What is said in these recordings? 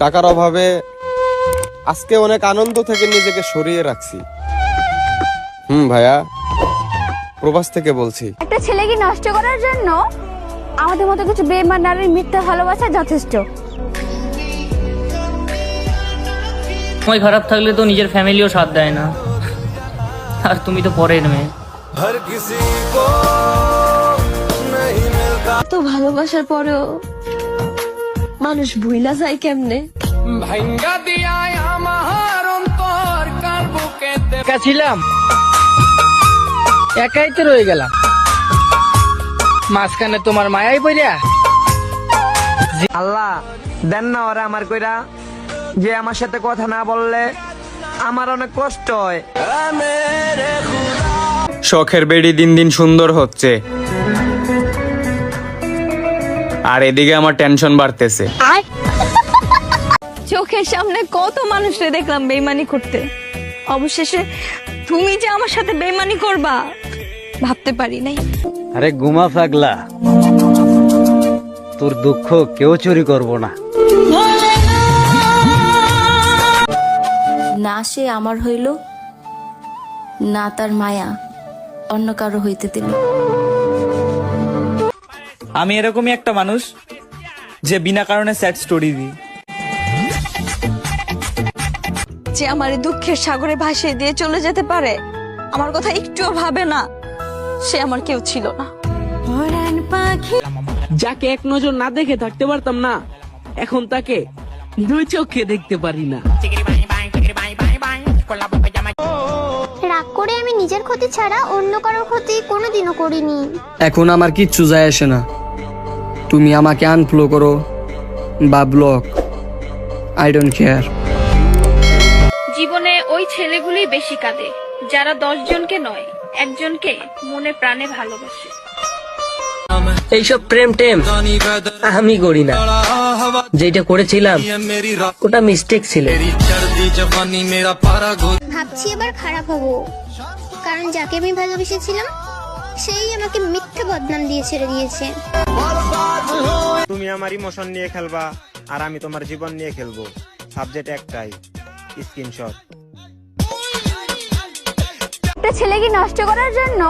টাকার অভাবে আজকে অনেক আনন্দ থেকে নিজেকে সরিয়ে রাখছি। হুম ভাইয়া। প্রবাস থেকে বলছি। একটা ছেলেকে নষ্ট করার জন্য আমাদের মতো কিছু বেমান নারীর মিথ্যা ভালোবাসা যথেষ্ট। সময় খারাপ থাকলে তো নিজের ফ্যামিলিও সাথ দেয় না। আর তুমি তো পরের মেয়ে। এত ভালোবাসার পরেও মানুষ ভুইলা যায় কেমনে? একা ছিলাম। একাই তো রয়ে গেলাম। মাঝখানে তোমার মায়াই পড়িয়া। আল্লাহ দেন না ওরা আমার কইরা যে আমার সাথে কথা না বললে আমার অনেক কষ্ট হয়। শখের বেড়ি দিন দিন সুন্দর হচ্ছে। আর এদিকে আমার টেনশন বাড়তেছে। চোখের সামনে কত মানুষরে দেখলাম বেইমানি করতে। অবশেষে তুমি যে আমার সাথে বেইমানি করবা ভাবতে পারি নাই। আরে গুমা ফাগলা তোর দুঃখ কেউ চুরি করব না। না সে আমার হইল না তার মায়া অন্য কারও হইতে দিল। আমি এরকমই একটা মানুষ যে বিনা কারণে স্যাড স্টোরি দিই। যে আমার এই দুঃখের সাগরে ভাসিয়ে দিয়ে চলে যেতে পারে আমার কথা একটুও ভাবে না। সে আমার কেউ ছিল না। যাকে এক নজর না দেখে থাকতে পারতাম না এখন তাকে দুই চোখে দেখতে পারি না। রাগ করে আমি নিজের ক্ষতি ছাড়া অন্য কারোর ক্ষতি কোনোদিনও করিনি। এখন আমার কিচ্ছু যায় আসে না। তুমি আমাকে আনফ্লো করো বা ব্লক আই ডোন্ট কেয়ার জীবনে ওই ছেলেগুলোই বেশি কাঁদে যারা দশ জনকে নয় একজনকে মনে প্রাণে ভালোবাসে। এইসব প্রেম টেম আমি করি না। যেটা করেছিলাম ওটা মিস্টেক ছিল। ভাবছি এবার খারাপ হব কারণ যাকে আমি ভালোবেসেছিলাম সেই আমাকে মিথ্যে বদনাম দিয়ে ছেড়ে দিয়েছে। তুমি আমার ইমোশন নিয়ে খেলবা আর আমি তোমার জীবন নিয়ে খেলব। সাবজেক্ট একটাই স্ক্রিনশট একটা ছেলেকে নষ্ট করার জন্য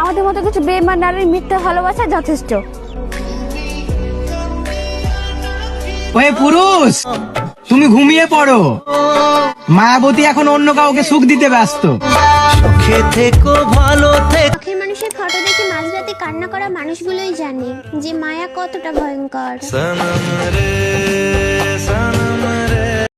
আমাদের মতো কিছু বেমান নারীর মিথ্যা ভালোবাসা যথেষ্ট। ওয়ে পুরুষ তুমি ঘুমিয়ে পড়ো। মায়াবতী এখন অন্য কাউকে সুখ দিতে ব্যস্ত। মানুষের ফটো দেখে মাঝরাতে কান্না করা মানুষগুলোই জানে যে মায়া কতটা ভয়ঙ্কর।